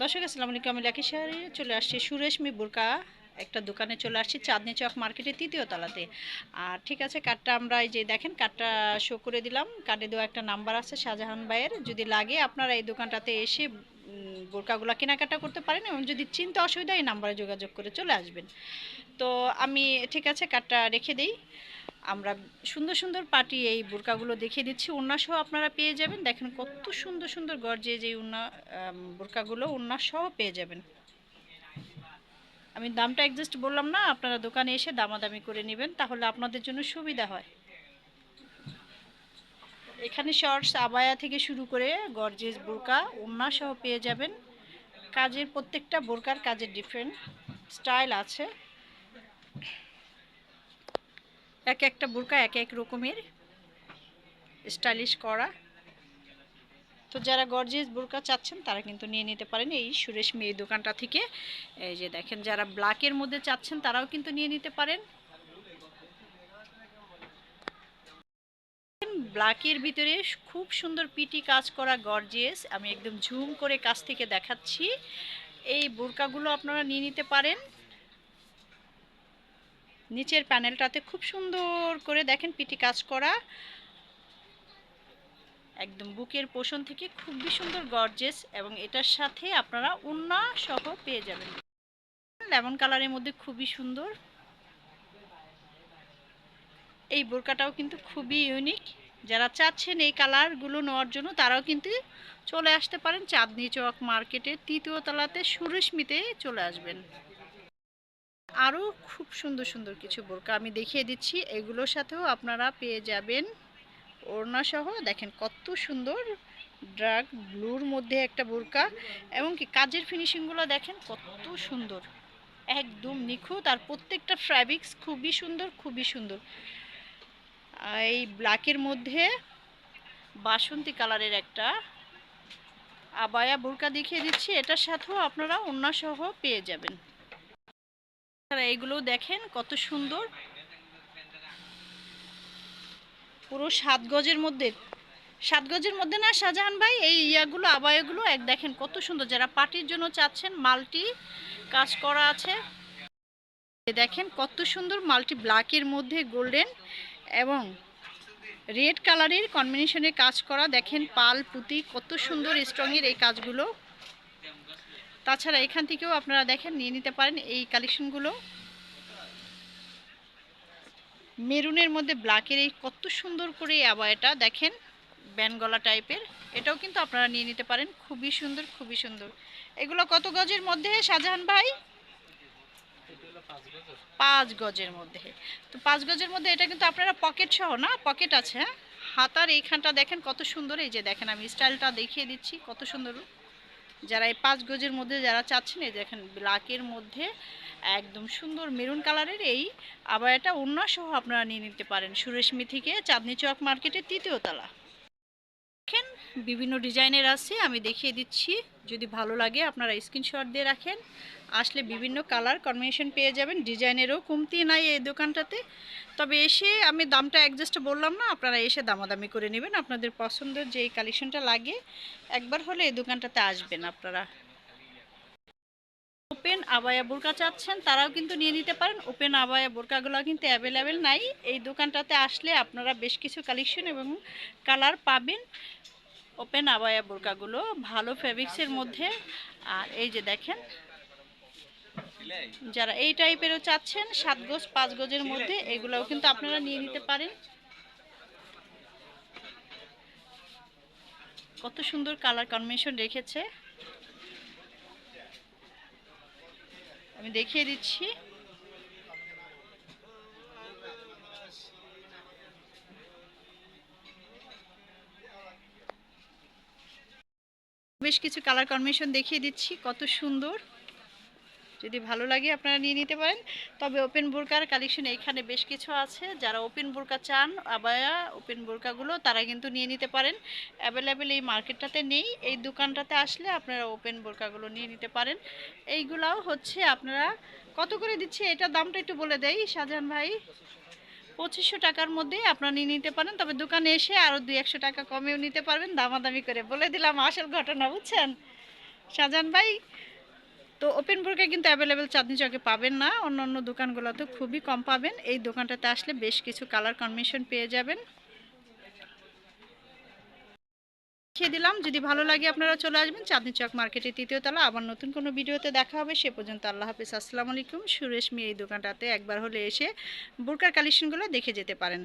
দর্শক, আসসালামু আলাইকুম, আমি লাকি শহরে। চলে আসছি সুরেশমি বুরকা একটা দোকানে চলে আসছি চাঁদনি চক মার্কেটের তৃতীয় তলাতে। আর ঠিক আছে, কার্ডটা আমরা এই যে দেখেন, কার্ডটা শো করে দিলাম। কার্ডে দেওয়া একটা নাম্বার আছে, শাহজাহান ভাইয়ের। যদি লাগে, আপনারা এই দোকানটাতে এসে বোরকাগুলো কেনাকাটা করতে পারেন এবং যদি চিন্তা অসুবিধা এই নাম্বারে যোগাযোগ করে চলে আসবেন। তো আমি, ঠিক আছে, কার্ডটা রেখে দিই। আমরা সুন্দর সুন্দর পার্টি এই বোরকাগুলো দেখিয়ে দিচ্ছি। উন্নাসহ আপনারা পেয়ে যাবেন। দেখেন কত সুন্দর সুন্দর গর্জে যে উন্না বোরকাগুলো উন্নাসহ পেয়ে যাবেন। আমি দামটা অ্যাডজাস্ট বললাম না, আপনারা দোকানে এসে দামাদামি করে নেবেন, তাহলে আপনাদের জন্য সুবিধা হয়। এখানে শর্টস আবায়া থেকে শুরু করে গর্জেস বোরকা সহ পেয়ে যাবেন। কাজের প্রত্যেকটা বোরকার কাজের ডিফারেন্ট স্টাইল আছে। এক একটা বোরকা এক এক রকমের স্টাইলিশ করা। তো যারা গর্জিয়াস বোরকা চাচ্ছেন, তারা কিন্তু নিয়ে নিতে পারেন এই সুরেশ মেয়ে দোকানটা থেকে। এই যে দেখেন, যারা ব্ল্যাকের মধ্যে চাচ্ছেন, তারাও কিন্তু নিয়ে নিতে পারেন। ব্ল্যাকের ভিতরে খুব সুন্দর পিটি কাজ করা গর্জিয়াস আমি একদম ঝুম করে কাছ থেকে দেখাচ্ছি। এই বোরকাগুলো আপনারা নিয়ে নিতে পারেন। নিচের প্যানেলটাতে খুব সুন্দর করে দেখেন পিটি কাজ করা। একদম বুকের পোষণ থেকে খুবই সুন্দর গর্জেস এবং এটার সাথে আপনারা উন্না সহ পেয়ে যাবেন। লেমন কালারের মধ্যে খুবই সুন্দর। এই বোরকাটাও কিন্তু খুবই ইউনিক যারা চাচ্ছেন এই কালারগুলো নেওয়ার জন্য, তারাও কিন্তু চলে আসতে পারেন চাঁদনি চক মার্কেটের তৃতীয় তলাতে সুরেশমিতে চলে আসবেন। আরও খুব সুন্দর সুন্দর কিছু বোরকা আমি দেখিয়ে দিচ্ছি। এগুলোর সাথেও আপনারা পেয়ে যাবেন ওড়না সহ। দেখেন কত সুন্দর ড্রাগ ব্লুর মধ্যে একটা বোরকা। এমনকি কাজের ফিনিশিংগুলো দেখেন কত সুন্দর। একদম নিখুঁত আর প্রত্যেকটা ফ্যাব্রিক্স খুবই সুন্দর খুবই সুন্দর। এই ব্ল্যাকের মধ্যে বাসন্তী কালারের একটা আবায়া বোরকা দেখিয়ে দিচ্ছি। এটার সাথেও আপনারা ওড়না সহ পেয়ে যাবেন। তারা এগুলো দেখেন কত সুন্দর। পুরো সাত গজের মধ্যে। সাত গজের মধ্যে না শাহজাহান ভাই, এই ইয়াগুলো, আবায়াগুলো, এক দেখেন কত সুন্দর। যারা পার্টির জন্য চাচ্ছেন মাল্টি কাজ করা আছে দেখেন কত সুন্দর মাল্টি ব্ল্যাকের মধ্যে গোল্ডেন এবং রেড কালারের কম্বিনেশনে কাজ করা। দেখেন পাল, পুঁতি, কত সুন্দর স্ট্রংয়ের এই কাজগুলো। তাছাড়া এখান থেকেও আপনারা দেখেন, নিয়ে নিতে পারেন এই কালেকশনগুলো মেরুনের মধ্যে ব্ল্যাকের এই কত সুন্দর করে এটা দেখেন ব্যানগলা টাইপের এটাও কিন্তু আপনারা নিয়ে নিতে পারেন, খুবই সুন্দর খুবই সুন্দর। এগুলো কত গজের মধ্যে, শাহজাহান ভাই? পাঁচ গজের মধ্যে। তো পাঁচ গজের মধ্যে এটা কিন্তু আপনারা পকেট সহ না পকেট আছে হ্যাঁ? হাতার এইখানটা দেখেন কত সুন্দর, এই যে দেখেন আমি স্টাইলটা দেখিয়ে দিচ্ছি, কত সুন্দর। যারা এই পাঁচ গজের মধ্যে যারা চাচ্ছেন, এই দেখেন ব্ল্যাকের মধ্যে একদম সুন্দর মেরুন কালারের এই আবার এটা অন্য সহ আপনারা নিয়ে নিতে পারেন। সুরেশমি থেকে চাঁদনি চক মার্কেটের তৃতীয় তলা। দেখেন বিভিন্ন ডিজাইনের আছে, আমি দেখিয়ে দিচ্ছি। যদি ভালো লাগে, আপনারা স্ক্রিনশট দিয়ে রাখেন। আসলে বিভিন্ন কালার কম্বিনেশন পেয়ে যাবেন। ডিজাইনেরও কমতি নাই এই দোকানটাতে। তবে এসে আমি দামটা অ্যাডজাস্ট বললাম না, আপনারা এসে দামাদামি করে নেবেন। আপনাদের পছন্দের যে কালেকশনটা লাগে, একবার হলে এই দোকানটাতে আসবেন আপনারা। ওপেন আবায়া বোরকা চাচ্ছেন, তারাও কিন্তু নিয়ে নিতে পারেন। ওপেন আবায়া বোরকাগুলো কিন্তু অ্যাভেলেবেল নাই। এই দোকানটাতে আসলে আপনারা বেশ কিছু কালেকশন এবং কালার পাবেন। ওপেন আবায়া বোরকাগুলো, ভালো ফেব্রিক্সের মধ্যে। আর এই যে দেখেন, যারা এই টাইপেরও চাচ্ছেন, সাত গজ, পাঁচ গজের মধ্যে, এগুলোও কিন্তু আপনারা নিয়ে নিতে পারেন। কত সুন্দর কালার কম্বিনেশন রেখেছে। আমি দেখিয়ে দিচ্ছি। বেশ কিছু কালার কম্বিনেশন দেখিয়ে দিচ্ছি, কত সুন্দর। যদি ভালো লাগে আপনারা নিয়ে নিতে পারেন। তবে ওপেন বোরকার কালেকশন এখানে বেশ কিছু আছে। যারা ওপেন বোরকা চান, আবায়া ওপেন বোরকাগুলো তারা কিন্তু নিয়ে নিতে পারেন। অ্যাভেলেবেল এই মার্কেটটাতে নেই। এই দোকানটাতে আসলে আপনারা ওপেন বোরকাগুলো নিয়ে নিতে পারেন। এইগুলাও হচ্ছে আপনারা, কত করে দিচ্ছে? এটা দামটা একটু বলে দেই, শাহজাহান ভাই। পঁচিশশো টাকার মধ্যে আপনারা নিয়ে নিতে পারেন। তবে দোকানে এসে আরও দুই একশো টাকা কমেও নিতে পারবেন, দামাদামি করে। বলে দিলাম আসল ঘটনা, বুঝছেন? শাহজাহান ভাই, তো ওপেন বোরকা কিন্তু অ্যাভেলেবেল চাঁদনি চকে পাবেন না। অন্য অন্য দোকানগুলোতে খুবই কম পাবেন। এই দোকানটাতে আসলে বেশ কিছু কালার কম্বিনেশন পেয়ে যাবেন। দেখিয়ে দিলাম। যদি ভালো লাগে আপনারা চলে আসবেন চাঁদনি চক মার্কেটের তৃতীয় তলা। আবার নতুন কোনো ভিডিওতে দেখা হবে, সে পর্যন্ত আল্লাহ হাফিজ। আসসালামু আলাইকুম। সুরেশ মিয়া এই দোকানটাতে একবার হলে এসে বোরকার কালেকশনগুলো দেখে যেতে পারেন।